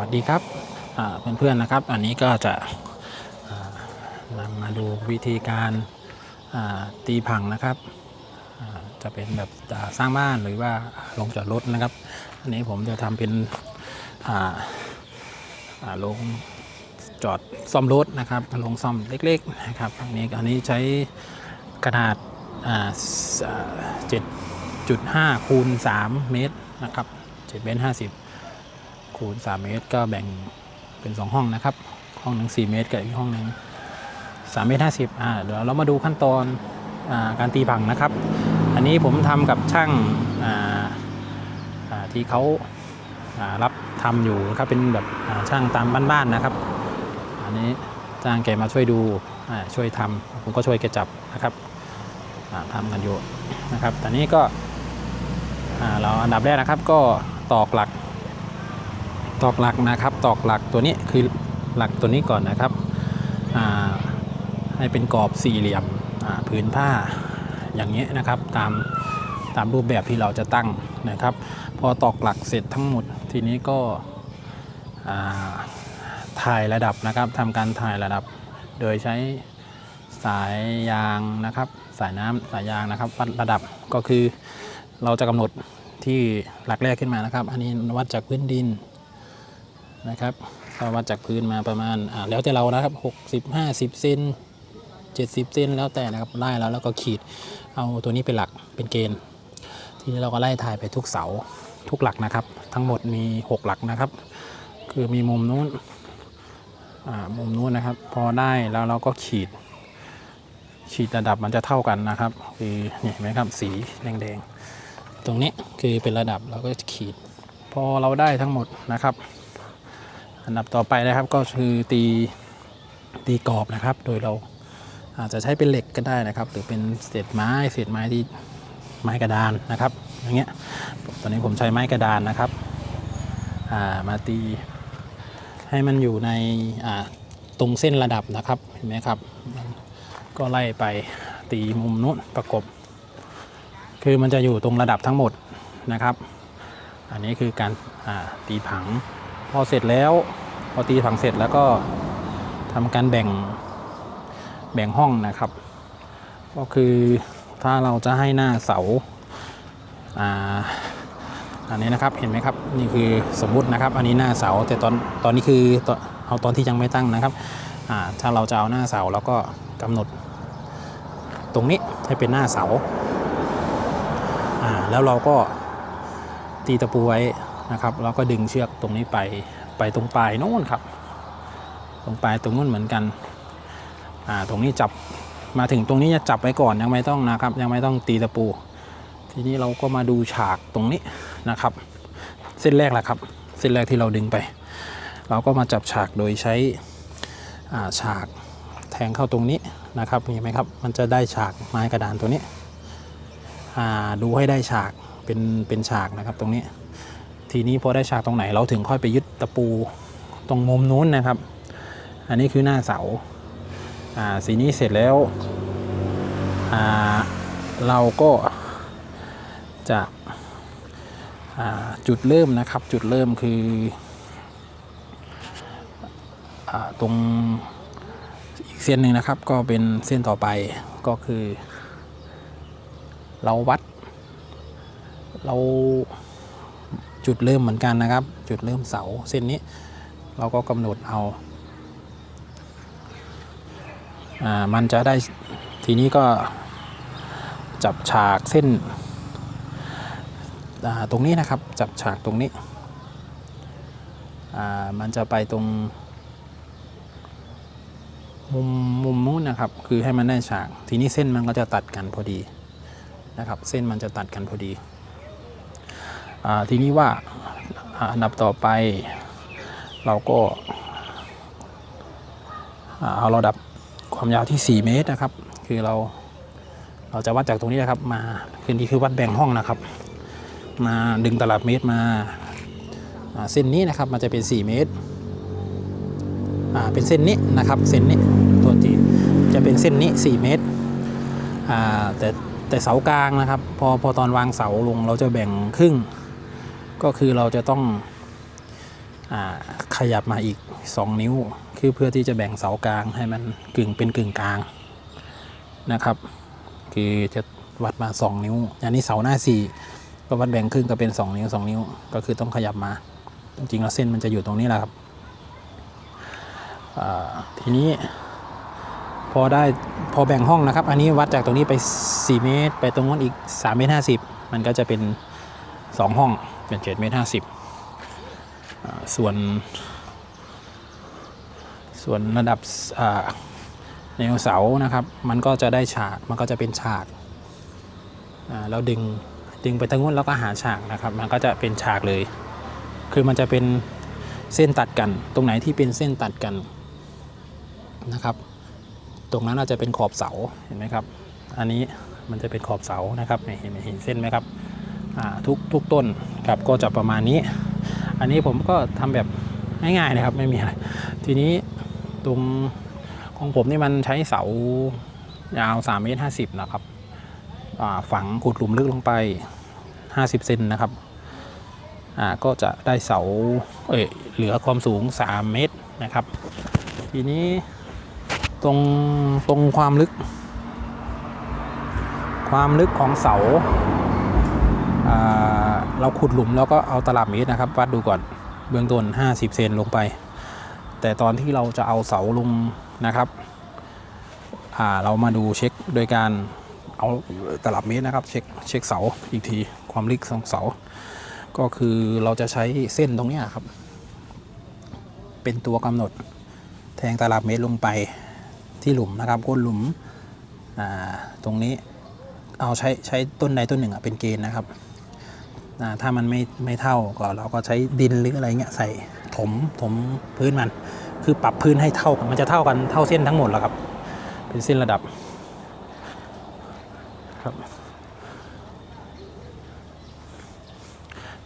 วัสดีครับเพื่อนๆนะครับ อันนี้ก็จะนำมาดูวิธีการตีผังนะครับ จะเป็นแบบสร้างบ้านหรือว่าลงจอดรถนะครับ อันนี้ผมจะทำเป็นลงจอดซ่อมรถนะครับลงซ่อมเล็กๆนะครับอันนี้อันนี้ใช้ขนาดาเจ็ดจุดห้าคูณสามเมตรนะครับเจ็ดเมตรห้าสิบ คูณ3เมตร ก็แบ่งเป็น 2 ห้องนะครับ ห้องหนึ่ง4เมตรกับอีกห้องหนึ่ง3เมตร50อ่าเดี๋ยวเรามาดูขั้นตอนอาการตีผังนะครับ อันนี้ผมทำกับช่างอ่าอ่าที่เขาารับทำอยู่นะครับเป็นแบบช่างตามบ้านๆนะครับ อันนี้จ้างแกมาช่วยดูช่วยทำผมก็ช่วยแกจับนะครับอ่าทำกันอยู่นะครับตอนนี้ก็อ่าเราอันดับแรกนะครับก็ตอกหลัก ตอกหลักนะครับ ตอกหลักตัวนี้คือหลักตัวนี้ก่อนนะครับให้เป็นกรอบสี่เหลี่ยมผืนผ้าอย่างนี้นะครับตามตามรูปแบบที่เราจะตั้งนะครับ พอตอกหลักเสร็จทั้งหมดทีนี้ก็ถ่ายระดับนะครับทำการถ่ายระดับ โดยใช้สายยางนะครับ สายน้ำสายยางนะครับวัดระดับก็คือเราจะกำหนดที่หลักแรกขึ้นมานะครับ อันนี้วัดจากพื้นดิน นะครับก็วัดจากพื้นมาประมาณแล้วแต่เรานะครับ60 50เซน70เซนแล้วแต่นะครับไล่แล้วแล้วก็ขีดเอาตัวนี้เป็นหลักเป็นเกณฑ์ ทีนี้เราก็ไล่ถ่ายไปทุกเสาทุกหลักนะครับ ทั้งหมดมี 6 หลักนะครับ คือมีมุมนู้นอ่ามุมนู้นนะครับ พอได้แล้วเราก็ขีด ขีดระดับมันจะเท่ากันนะครับคือนี่เห็นไหมครับสีแดงๆ ตรงนี้คือเป็นระดับเราก็ขีด พอเราได้ทั้งหมดนะครับ อันดับต่อไปนะครับก็คือตีตีกรอบนะครับ โดยเราอาจจะใช้เป็นเหล็กก็ได้นะครับ หรือเป็นเศษไม้เศษไม้ที่ไม้กระดานนะครับอย่างเงี้ยตอนนี้ผมใช้ไม้กระดานนะครับามาตีให้มันอยู่ในตรงเส้นระดับนะครับเห็นไหมครับ ก็ไล่ไปตีมุมนู้นประกบ คือมันจะอยู่ตรงระดับทั้งหมดนะครับ อันนี้คือการาตีผังพอเสร็จแล้ว พอตีผังเสร็จแล้วก็ทำการแบ่งแบ่งห้องนะครับ ก็คือถ้าเราจะให้หน้าเสาอ่าอันนี้นะครับเห็นไหมครับนี่คือสมมุตินะครับ อันนี้หน้าเสาแต่ตอนตอนนี้คือเอาตอนที่ยังไม่ตั้งนะครับอ่าถ้าเราจะเอาหน้าเสาแล้วก็กำหนดตรงนี้ให้เป็นหน้าเสาอ่าแล้วเราก็ตีตะปูไว้นะครับ แล้วก็ดึงเชือกตรงนี้ไป ไปตรงปลายโน่นครับ ตรงปลายตรงนู้นเหมือนกันอ่าตรงนี้จับมาถึงตรงนี้จะจับไว้ก่อนยังไม่ต้องนะครับ ยังไม่ต้องตีตะปู ทีนี้เราก็มาดูฉากตรงนี้นะครับ เส้นแรกแหละครับ เส้นแรกที่เราดึงไป เราก็มาจับฉากโดยใช้อ่าฉากแทงเข้าตรงนี้นะครับเห็นไหมครับมันจะได้ฉากไม้กระดานตัวนี้อ่าดูให้ได้ฉากเป็นเป็นฉากนะครับตรงนี้ ทีนี้พอได้ฉากตรงไหนเราถึงค่อยไปยึดตะปูตรงมุมนู้นนะครับ อันนี้คือหน้าเสาอ่าสีนี้เสร็จแล้วอ่าเราก็จะอ่าจุดเริ่มนะครับจุดเริ่มคืออาตรงอีกเส้นหนึ่งนะครับ ก็เป็นเส้นต่อไปก็คือ เราวัด เรา จุดเริ่มเหมือนกันนะครับ จุดเริ่มเสาเส้นนี้เราก็กำหนดเอาอ่ามันจะได้ทีนี้ก็จับฉากเส้นตรงนี้นะครับจับฉากตรงนี้ มันจะไปตรง มุมมุมนู้นนะครับ คือให้มันได้ฉาก ทีนี้เส้นมันก็จะตัดกันพอดีนะครับ เส้นมันจะตัดกันพอดี ทีนี้ว่าอันดับต่อไป เราก็เอาระดับความยาวที่ 4 เมตรนะครับ คือเราเราจะวัดจากตรงนี้นะครับมาคือนี่คือวัดแบ่งห้องนะครับ มาดึงตลับเมตรมาเส้นนี้นะครับมันจะเป็น 4 เมตรเป็นเส้นนี้นะครับเส้นนี้ตัวจีจะเป็นเส้นนี้ 4 เมตรแต่แต่เสากลางนะครับ พอพอตอนวางเสาลงเราจะแบ่งครึ่ง ก็คือเราจะต้องอขยับมาอีก 2 นิ้ว คือเพื่อที่จะแบ่งเสากลางให้มันกึ่งเป็นกึ่งกลางนะครับ คือจะวัดมา 2 นิ้ว อันนี้เสาหน้า 4 ก็วัดแบ่งครึ่งก็เป็น 2 นิ้ว 2 นิ้ว ก็คือต้องขยับมา จริงๆแล้วเส้นมันจะอยู่ตรงนี้แหละครับทีนี้พอได้พอแบ่งห้องนะครับ อันนี้วัดจากตรงนี้ไป 4 เมตร ไปตรงนู้นอีก 3 เมตร 50 มันก็จะเป็น 2 ห้อง เป็น7เมตร50อ่าส่วนส่วนระดับแนวเสานะครับ มันก็จะได้ฉาก มันก็จะเป็นฉากอ่าดึงดึงไปทางนู้นแล้วก็หาฉากนะครับ มันก็จะเป็นฉากเลย คือมันจะเป็นเส้นตัดกัน ตรงไหนที่เป็นเส้นตัดกันนะครับ ตรงนั้นอาจจะเป็นขอบเสา เห็นไหมครับ อันนี้มันจะเป็นขอบเสานะครับ เห็นเห็นเส้นไหมครับ ทุกทุกต้นครับก็จะประมาณนี้ อันนี้ผมก็ทำแบบง่ายๆนะครับไม่มีอะไรทีนี้ตรงของผมนี่มันใช้เสายาว3เมตร50 นะครับฝังขุดหลุมลึกลงไป 50 เซนนะครับก็จะได้เสาเอยเหลือความสูง 3 เมตรนะครับ ทีนี้ตรงตรงความลึก ความลึกของเสา เราขุดหลุมแล้วก็เอาตลับเมตรนะครับวัดดูก่อนเบื้องต้น 50 เซนลงไป แต่ตอนที่เราจะเอาเสาลงนะครับเรามาดูเช็คโดยการเอาตลับเมตรนะครับเช็คเช็คเสาอีกทีความลึกของเสา ก็คือเราจะใช้เส้นตรงนี้ครับ เป็นตัวกำหนดแทงตลับเมตรลงไปที่หลุมนะครับก้นหลุมตรงนี้ เอาใช้ใช้ต้นใดต้นหนึ่งอะเป็นเกณฑ์นะครับถ้ามันไม่ไม่เท่าก็เราก็ใช้ดินหรืออะไรเงี้ยใส่ถมถมพื้นมัน คือปรับพื้นให้เท่ากันมันจะเท่ากันเท่าเส้นทั้งหมดแล้วครับ เป็นเส้นระดับครับ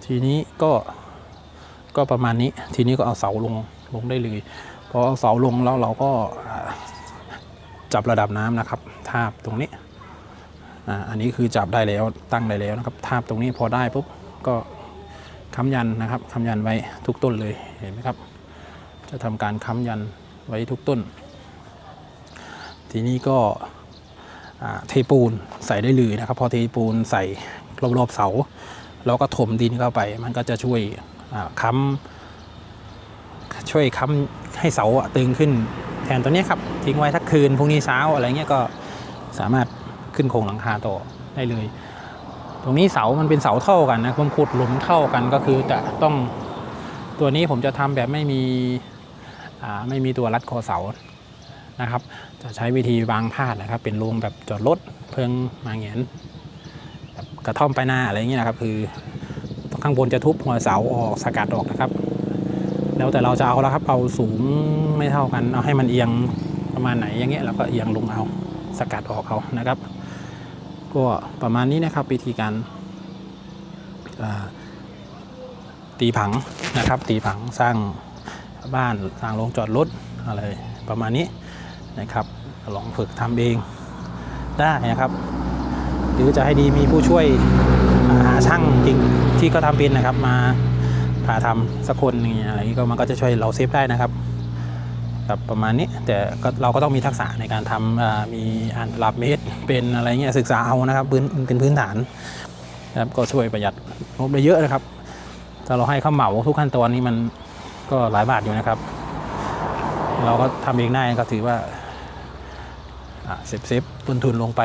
ทีนี้ก็ก็ประมาณนี้ทีนี้ก็เอาเสาลงลงได้เลยพอเอาเสาลงแล้วเราก็จับระดับน้ำนะครับทาบตรงนี้ อันนี้คือจับได้แล้วตั้งได้แล้วนะครับทาบตรงนี้พอได้ปุ๊บก็ค้ำยันนะครับค้ำยันไว้ทุกต้นเลยเห็นไหมครับ จะทำการค้ำยันไว้ทุกต้น ทีนี้ก็เทปูนใส่ได้เลยนะครับ พอเทปูนใส่รอบๆเสาแล้วก็ถมดินเข้าไป มันก็จะช่วยค้ำช่วยค้ำให้เสาตึงขึ้นแทนตัวนี้ครับทิ้งไว้ทักคืนพรุ่งนี้เช้าอะไรเงี้ยก็สามารถ ขึ้นโครงหลังคาต่อได้เลย ตรงนี้เสามันเป็นเสาเท่ากันนะผมขุดหลุมเท่ากันก็คือจะต้องตัวนี้ผมจะทำแบบไม่มีไม่มีตัวรัดคอเสานะครับ จะใช้วิธีวางพาดนะครับ เป็นโรงแบบจอดรถเพิงมาเงียนแบบกระท่อมไปหน้าอะไรเงี้ยนะครับ คือข้างบนจะทุบหัวเสาออกสกัดออกนะครับ แล้วแต่เราจะเอาแล้วครับเอาสูงไม่เท่ากัน เอาให้มันเอียงประมาณไหนอย่างเงี้ยเราก็เอียงลงเอาสกัดออกเอานะครับ ก็ประมาณนี้นะครับวิธีการตีผังนะครับ ตีผังสร้างบ้านสร้างโรงจอดรถอะไรประมาณนี้นะครับลองฝึกทำเองได้นะครับ หรือจะให้ดีมีผู้ช่วยหาช่างจริงที่ก็ทำเป็นนะครับมาพาทำสักคนอะไรอย่างงี้ก็มันก็จะช่วยเราเซฟได้นะครับ ครับประมาณนี้แต่เราก็ต้องมีทักษะในการทำมีอ่านตลับเมตรเป็นอะไรเงี้ยศึกษาเอานะครับพื้นเป็นพื้นฐานนะครับก็ช่วยประหยัดงบได้เยอะนะครับถ้าเราให้เขาเหมาทุกขั้นตอนนี้มันก็หลายบาทอยู่นะครับ เราก็ทำเองได้ก็ถือว่าเซฟเซฟต้นทุนลงไป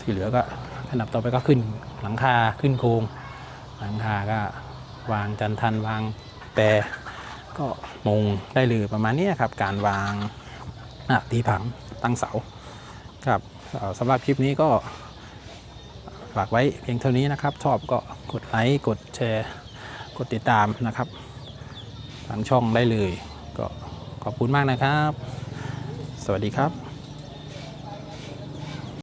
ที่เหลือก็ขนับต่อไปก็ขึ้นหลังคาขึ้นโครงหลังคาก็วางจันทันวางแปร ก็มงได้เลยประมาณนี้ครับ การวางอะตีผังตั้งเสาครับสำหรับคลิปนี้ก็ฝากไว้เพียงเท่านี้นะครับ ชอบก็กดไลค์กดแชร์ กดติดตามนะครับทางช่องได้เลย ก็ขอบคุณมากนะครับ สวัสดีครับ